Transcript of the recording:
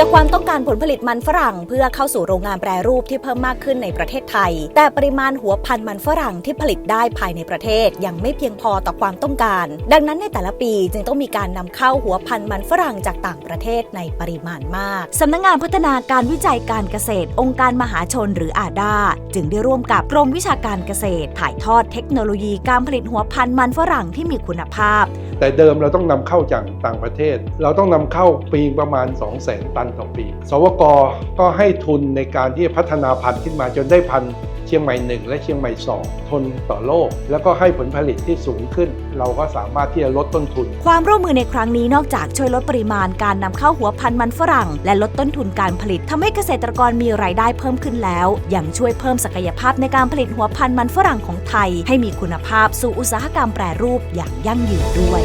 จากความต้องการผลผลิตมันฝรั่ง เพื่อเข้าสู่โรงงานแปรรูปที่เพิ่มมากขึ้นในประเทศไทย แต่ปริมาณหัวพันธุ์มันฝรั่งที่ผลิตได้ภายในประเทศยังไม่เพียงพอต่อความต้องการ ดังนั้นในแต่ละปีจึงต้องมีการนำเข้าหัวพันธุ์มันฝรั่งจากต่างประเทศในปริมาณมากสำนักงงานพัฒนาการวิจัยการเกษตร องค์การมหาชนหรืออาดาจึงได้ร่วมกับกรมวิชาการเกษตร ถ่ายทอดเทคโนโลยีการผลิตหัวพันธุ์มันฝรั่งที่มีคุณภาพ แต่เดิมเราต้องนำเข้าจากต่างประเทศ เราต้องนำเข้าปีประมาณ 2 0 0 0 0 0 ตันต่อปี สวกก็ให้ทุนในการที่จะพัฒนาพันธุ์ขึ้นมาจนได้พันธุ์เชียงใหม่ 1 และเชียงใหม่ 2 ทนต่อโลก แล้วก็ให้ผลผลิตที่สูงขึ้น เราก็สามารถที่จะลดต้นทุน ความร่วมมือในครั้งนี้นอกจากช่วยลดปริมาณการนำเข้าหัวพันธุ์มันฝรั่ง และลดต้นทุนการผลิตทำให้เกษตรกรมีรายได้เพิ่มขึ้นแล้ว ยังช่วยเพิ่มศักยภาพในการผลิตหัวพันธุ์มันฝรั่งของไทย ให้มีคุณภาพสู่อุตสาหกรรมแปรรูปอย่างยั่งยืนด้วย